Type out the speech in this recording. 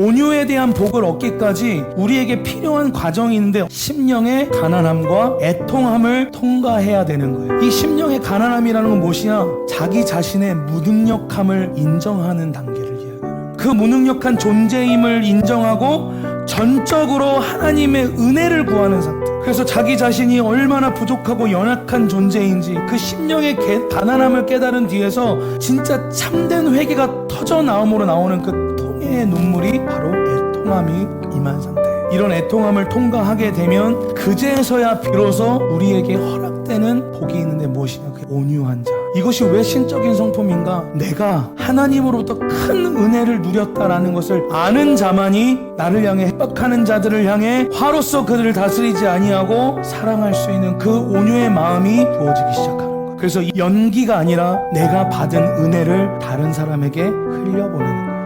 온유에 대한 복을 얻기까지 우리에게 필요한 과정이 있는데 심령의 가난함과 애통함을 통과해야 되는 거예요. 이 심령의 가난함이라는 건 무엇이냐? 자기 자신의 무능력함을 인정하는 단계를 이야기해요. 그 무능력한 존재임을 인정하고 전적으로 하나님의 은혜를 구하는 상태. 그래서 자기 자신이 얼마나 부족하고 연약한 존재인지 그 심령의 개- 가난함을 깨달은 뒤에서 진짜 참된 회개가 터져 나옴으로 나오는 그 통해의 눈물이 바로 애통함이 임한 상태. 이런 애통함을 통과하게 되면 그제서야 비로소 우리에게 허락되는 복이 있는데 무엇이냐? 그 온유한 자. 이것이 왜 신적인 성품인가? 내가 하나님으로부터 큰 은혜를 누렸다라는 것을 아는 자만이 나를 향해 협박하는 자들을 향해 화로서 그들을 다스리지 아니하고 사랑할 수 있는 그 온유의 마음이 부어지기 시작하는 거야. 그래서 이 연기가 아니라 내가 받은 은혜를 다른 사람에게 흘려보내는 거야.